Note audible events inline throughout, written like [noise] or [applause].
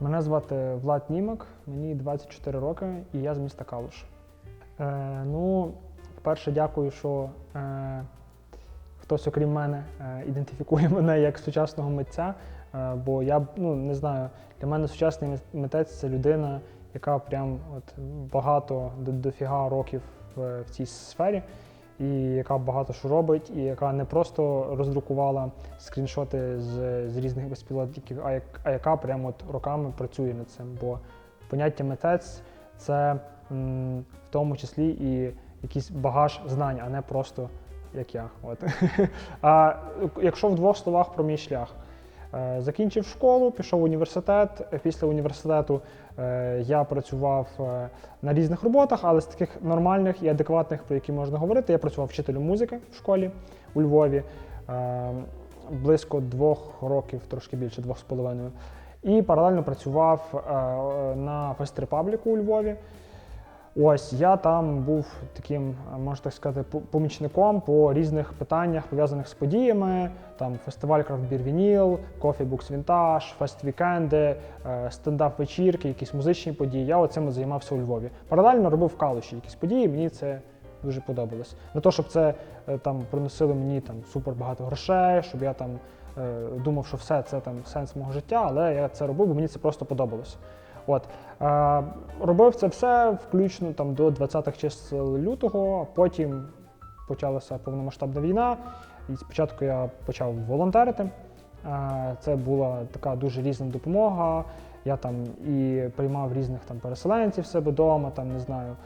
Мене звати Влад Німак, мені 24 роки, і я з міста Калуш. Е, ну, по-перше, дякую, що е, хтось, окрім мене, е, ідентифікує [laughs] мене як сучасного митця. Е, бо я ну, не знаю, для мене сучасний митець це людина, яка прям от багато до, дофіга років в, в цій сфері, і яка багато що робить, і яка не просто роздрукувала скріншоти з, з різних безпілотників, а, як, а яка прямо от роками працює над цим. Бо поняття митець це м, в тому числі і якийсь багаж знань, а не просто як я. От. [laughs] А якщо в двох словах про мій шлях. Е, Закінчив школу, пішов в університет. Після університету е, я працював е, на різних роботах, але з таких нормальних і адекватних, про які можна говорити. Я працював вчителем музики в школі у Львові близько двох років, трошки більше, двох з половиною. І паралельно працював на Фест Репабліку у Львові. Ось я там був таким, е, можна так сказати, помічником по різних питаннях, пов'язаних з подіями. Там фестиваль Крафтбір Вініл, Кофі Букс Вінтаж, фест-вікенди, стендап-вечірки, якісь музичні події. Я оцим займався у Львові. Паралельно робив в Калуші якісь події. Мені це дуже подобалось. Не то, щоб це е, там приносило мені там супер багато грошей, щоб я там е, думав, що все це там сенс мого життя, але я це робив, бо мені це просто подобалось. От е, робив це все включно там до 20-х чисел лютого, потім почалася повномасштабна війна. І спочатку я почав волонтерити. Е, Це була така дуже різна допомога. Я там і приймав різних там переселенців себе вдома, там не знаю,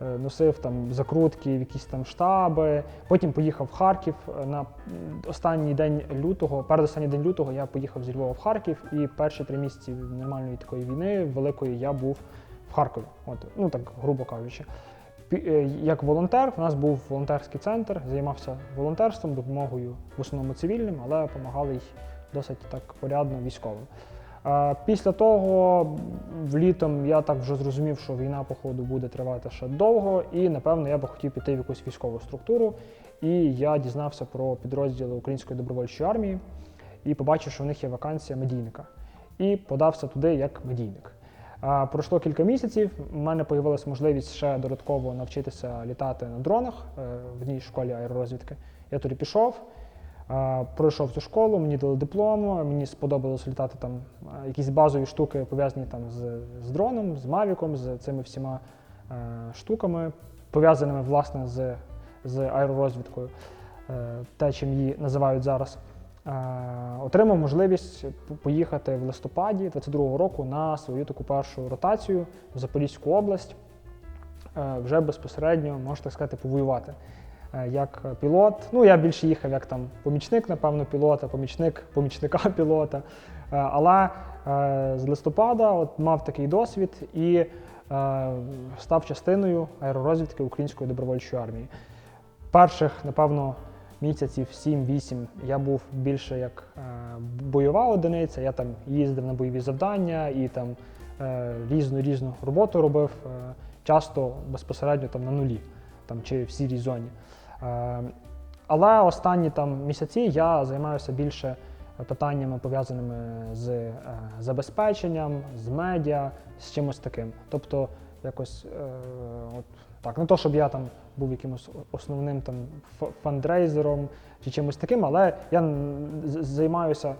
носив там закрутки в якісь там штаби. Потім поїхав в Харків е, на останній день лютого. Передостанній день лютого я поїхав зі Львова в Харків, і перші три місяці нормальної такої війни великої я був в Харкові. От, ну так грубо кажучи. Е, Як волонтер, у нас був волонтерський центр, займався волонтерством, допомогою в основному цивільним, але допомагали й досить так порядно військовим. Після того, в літом, я так вже зрозумів, що війна, походу, буде тривати ще довго, і напевно я би хотів піти в якусь військову структуру. І я дізнався про підрозділи Української добровольчої армії і побачив, що в них є вакансія медійника. І подався туди як медійник. Пройшло кілька місяців. У мене з'явилася можливість ще додатково навчитися літати на дронах е, в одній школі аеророзвідки. Я туди пішов, пройшов цю школу, мені дали диплом, мені сподобалось літати там якісь базові штуки, пов'язані там з, з дроном, з мавіком, з цими всіма е, штуками, пов'язаними власне з, з аеророзвідкою, е, те, чим її називають зараз. Е, Отримав можливість поїхати в листопаді 22-го року на свою таку першу ротацію в Запорізьку область, е, вже безпосередньо, можна так сказати, повоювати. Е, Як пілот, ну я більше їхав як там помічник, напевно, пілота, помічник помічника [laughs] пілота. Е, Але е, з листопада от мав такий досвід і став частиною аеророзвідки Української добровольчої армії. Перших, напевно, місяців 7-8 я був більше як бойова одиниця. Я там їздив на бойові завдання і там різну різну роботу робив, часто безпосередньо там на нулі, там чи в сірій зоні. Е, але останні там місяці я займаюся більше питаннями пов'язаними з е, забезпеченням, з медіа, з чимось таким. Тобто, якось е, от так, не то, щоб я там був якимось основним там фандрейзером чи чимось таким, але я займаюся е,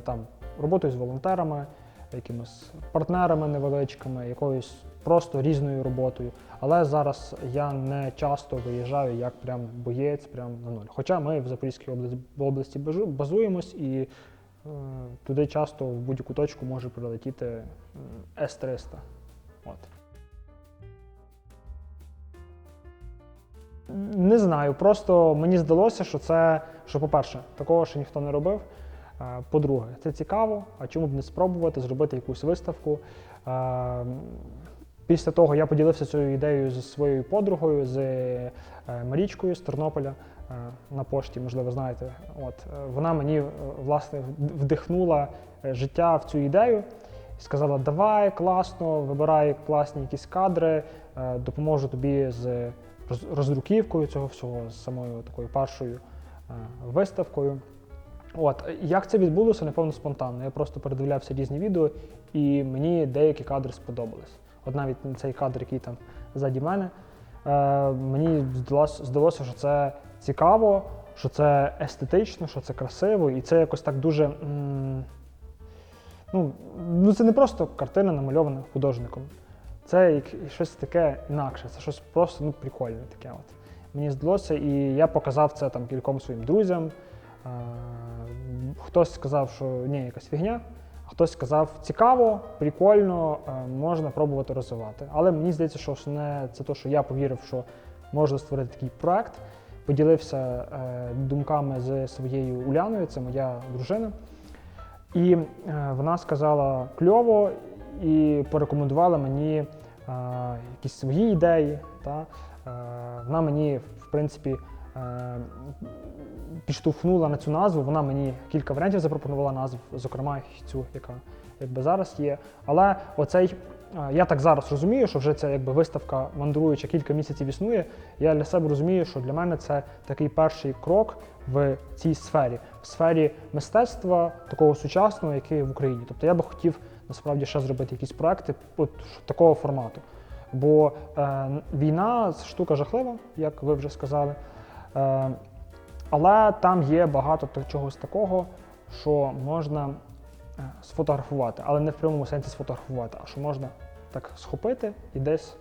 там роботою з волонтерами, якимось партнерами невеличкими, якоюсь просто різною роботою. Але зараз я не часто виїжджаю як прям боєць, прям на нуль. Хоча ми в Запорізькій області, базуємось і е, туди часто в будь-яку точку може прилетіти м, С-300. От. Не знаю, просто мені здалося, що це, що, по-перше, такого ще ніхто не робив. Е, По-друге, це цікаво, а чому б не спробувати зробити якусь виставку. Після того я поділився цією ідеєю зі своєю подругою, з е, Марічкою з Тернополя е, на пошті, можливо, знаєте. От е, вона мені власне вдихнула життя в цю ідею і сказала: давай, класно, вибирай класні якісь кадри, допоможу тобі з роз- роздруківкою цього всього, з самою такою першою виставкою. От як це відбулося, напевно, спонтанно. Я просто передивлявся різні відео, і мені деякі кадри сподобались. От навіть цей кадр, який там ззаді мене, е, мені здалося, здалося, що це цікаво, що це естетично, що це красиво, і це якось так дуже. Ну, ну це не просто картина намальована художником. Це щось таке інакше, це щось просто ну, прикольне таке. От. Мені здалося, і я показав це там кільком своїм друзям. Е, Хтось сказав, що ні, якась фігня, хтось сказав, цікаво, прикольно, е, можна пробувати розвивати. Але мені здається, що основне це те, що я повірив, що можна створити такий проект. Поділився е, думками з своєю Уляною, це моя дружина. І е, вона сказала кльово і порекомендувала мені якісь свої ідеї. Вона мені, в принципі, підштовхнула на цю назву. Вона мені кілька варіантів запропонувала назв, зокрема цю, яка якби зараз є. Але оцей, е, я так зараз розумію, що вже ця якби виставка мандруюча кілька місяців існує. Я для себе розумію, що для мене це такий перший крок в цій сфері, в сфері мистецтва такого сучасного, який в Україні. Тобто я би хотів насправді ще зробити якісь проекти от такого формату. Бо е, війна штука жахлива, як ви вже сказали. Е, але там є багато чогось такого, що можна е, сфотографувати, але не в прямому сенсі сфотографувати, а що можна так схопити і десь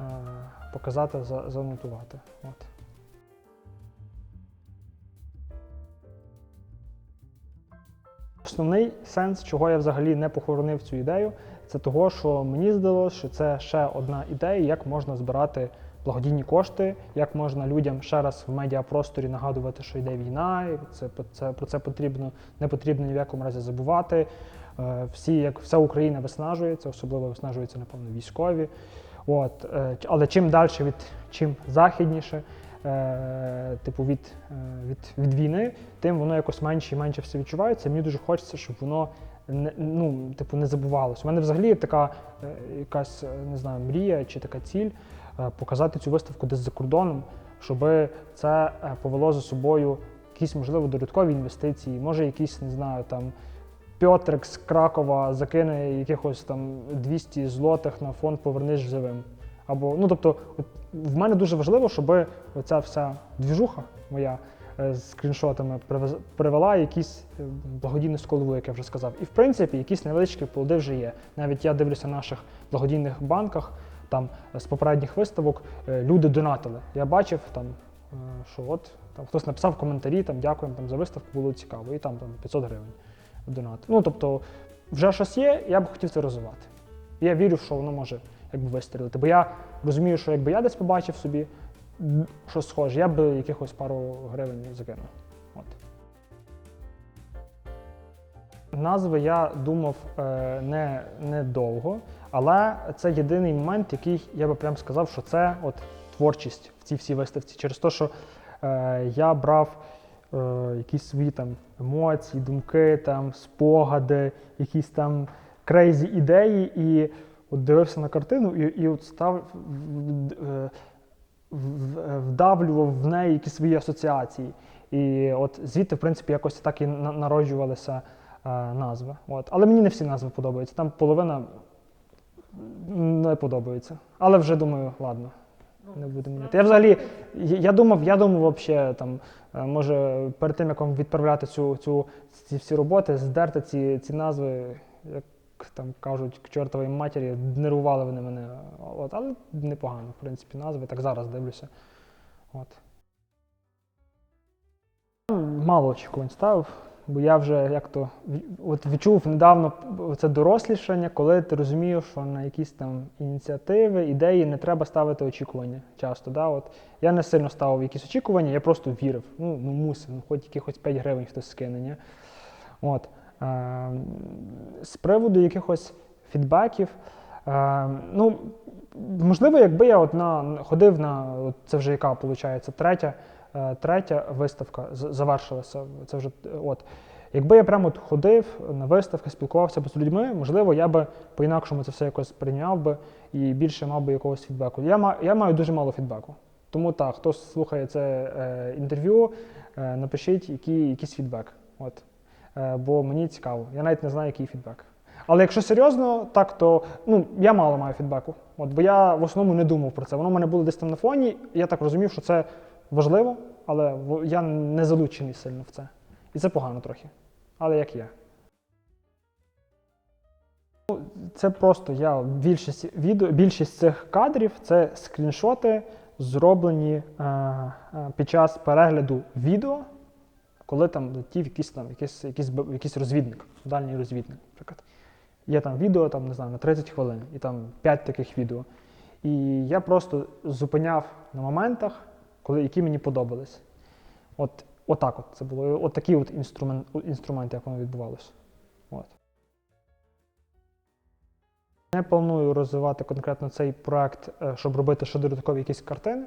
е, показати, за- занотувати. От. Основний сенс, чого я взагалі не похоронив цю ідею, це того, що мені здалося, що це ще одна ідея, як можна збирати благодійні кошти, як можна людям ще раз в медіапросторі нагадувати, що йде війна, і це, це, про це потрібно, не потрібно ні в якому разі забувати. Е, Всі, як вся Україна виснажується, особливо виснажуються, напевно, військові. От, е, але чим далі від чим західніше, е, типу від, від, від війни, тим воно якось менше і менше все відчувається. Мені дуже хочеться, щоб воно не, ну, типу, не забувалося. У мене взагалі така якась не знаю, мрія чи така ціль показати цю виставку десь за кордоном, щоб це е, повело за собою якісь, можливо, додаткові інвестиції, може, якісь, не знаю, там. Пьотрик з Кракова закине якихось там 200 злотих на фонд Повернись живим. Або, ну тобто, в мене дуже важливо, щоб оця вся двіжуха моя е, з скріншотами привела якісь е, благодійну сколову, як я вже сказав. І в принципі, якісь невеличкі плоди вже є. Навіть я дивлюся на наших благодійних банках, там з попередніх виставок е, люди донатили. Я бачив там, е, що от там хтось написав коментарі, там дякуємо там, за виставку, було цікаво, і там, там 500 гривень донат. Ну тобто, вже щось є, я б хотів це розвивати. Я вірю, що воно може якби вистрілити. Бо я розумію, що якби я десь побачив собі щось схоже, я б якихось пару гривень закинув. Назви я думав е, не, не довго, але це єдиний момент, який я би прям сказав, що це от творчість в цій всій виставці. Через те, що е, я брав е, якісь свої там емоції, думки, там, спогади, якісь там крейзі ідеї, і от дивився на картину і, і от став е, вдавлював в неї якісь свої асоціації. І от звідти, в принципі, якось так і на- народжувалися е, назви. От. Але мені не всі назви подобаються. Там половина не подобається. Але вже думаю, ладно, не буду міняти. Я взагалі, я я думав, я думав, взагалі, там, е, може, перед тим, як вам відправляти цю, цю, ці всі роботи, здерти ці, ці назви, як там кажуть, к чортовій матері, нервували вони мене. От, але непогано, в принципі, назви. Так зараз дивлюся. От. Мало очікувань ставив, бо я вже як то от відчув недавно це дорослішання, коли ти розумієш, що на якісь там ініціативи, ідеї не треба ставити очікування часто. Да? От, я не сильно ставив якісь очікування, я просто вірив. Ну, ну мусив, ну, хоч якихось 5 гривень хтось скине. Ні? От. Е, з приводу якихось фідбеків. Е, ну, можливо, якби я от на, ходив на, от це вже яка виходить, третя, третя виставка завершилася. Це вже, е, от. Якби я прямо ходив на виставки, спілкувався б з людьми, можливо, я би по-інакшому це все якось прийняв би і більше мав би якогось фідбеку. Я, ма, я маю дуже мало фідбеку. Тому так, хто слухає це е, інтерв'ю, е, напишіть, який, якийсь фідбек. От. Е, бо мені цікаво. Я навіть не знаю, який фідбек. Але якщо серйозно, так то ну, я мало маю фідбеку. От, бо я в основному не думав про це. Воно в мене було десь там на фоні, я так розумів, що це важливо, але я не залучений сильно в це. І це погано трохи. Але як є. Ну, Це просто я більшість відео, більшість цих кадрів це скріншоти, зроблені е, е, під час перегляду відео, коли там летів якийсь там якийсь, якийсь, якийсь розвідник, дальній розвідник, наприклад. Є там відео там, не знаю, на 30 хвилин, і там 5 таких відео. І я просто зупиняв на моментах, коли, які мені подобались. От, отак от це було. От такий от інструмент, інструмент, як воно відбувалося. От. Не планую розвивати конкретно цей проект, е, щоб робити ще додаткові якісь картини.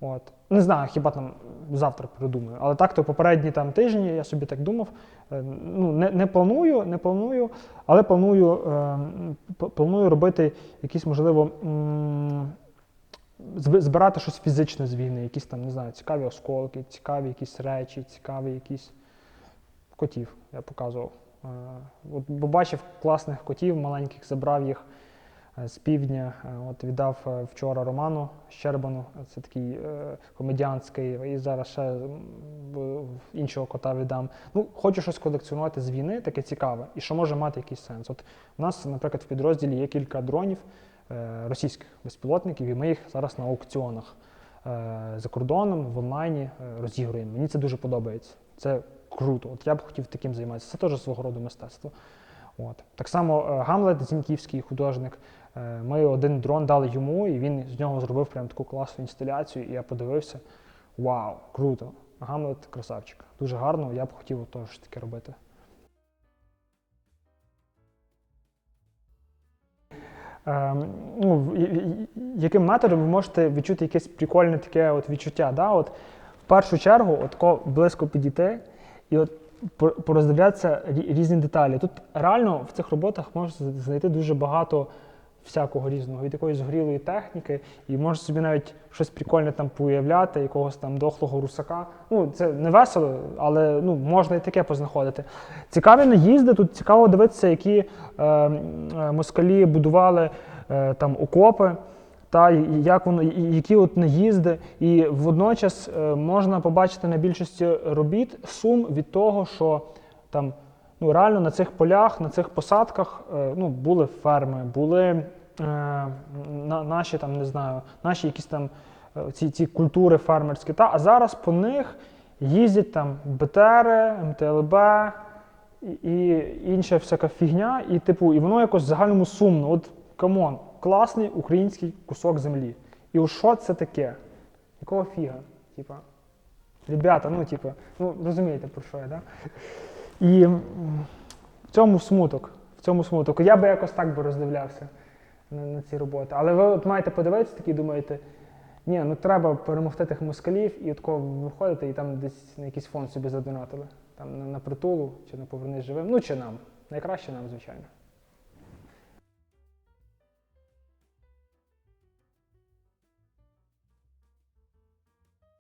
От. Не знаю, хіба там завтра придумаю. Але так, то попередні там тижні я собі так думав. Е, Ну, не, не планую, не планую, але планую, е, планую робити якісь, можливо, збирати щось фізичне з війни, якісь там, не знаю, цікаві осколки, цікаві якісь речі, цікаві якісь котів я показував. Е, От, бо бачив класних котів, маленьких, забрав їх е, з півдня. Е, От віддав вчора Роману Щербану, це такий комедіант і зараз ще іншого кота віддам. Ну, хочу щось колекціонувати з війни, таке цікаве, і що може мати якийсь сенс. От у нас, наприклад, в підрозділі є кілька дронів російських безпілотників, і ми їх зараз на аукціонах е, за кордоном в онлайні е, розігруємо. Мені це дуже подобається. Це круто. От я б хотів таким займатися. Це теж свого роду мистецтво. От. Так само е, Гамлет, зіньківський художник. е, Ми один дрон дали йому, і він з нього зробив прям таку класну інсталяцію. І я подивився: вау, круто! Гамлет красавчик. Дуже гарно, я б хотів теж таке робити. Ну, і- і- яким методом ви можете відчути якесь прикольне таке от відчуття? Да? От, в першу чергу, от близько підійти і от пороздивлятися різні деталі. Тут реально в цих роботах можна знайти дуже багато всякого різного, від якоїсь згорілої техніки, і можеш собі навіть щось прикольне там поуявляти, якогось там дохлого русака. Ну, це не весело, але ну, можна і таке познаходити. Цікаві наїзди, тут цікаво дивитися, які е, е, москалі будували е, там окопи. Та як воно, які от наїзди, і водночас е, можна побачити на більшості робіт сум від того, що там ну реально на цих полях, на цих посадках е, ну, були ферми, були е, на, наші там, не знаю, наші якісь там е, ці, ці культури фермерські. Та, а зараз по них їздять там БТРи, МТЛБ і, і інша всяка фігня, і типу, і воно якось в загальному сумно. От камон, класний український кусок землі. І от що це таке? Якого фіга? Типа, ребята, ну типу, ну розумієте про що я, да? І в цьому смуток. В цьому смуток. Я би якось так би роздивлявся на, на ці роботи. Але ви от маєте подивитися такі, думаєте, ні, ну треба перемогти тих москалів, і от кого виходите, і там десь на якийсь фонд собі задонатили. Там на, на притулу, чи на повернись живим. Ну чи нам. Найкраще нам, звичайно.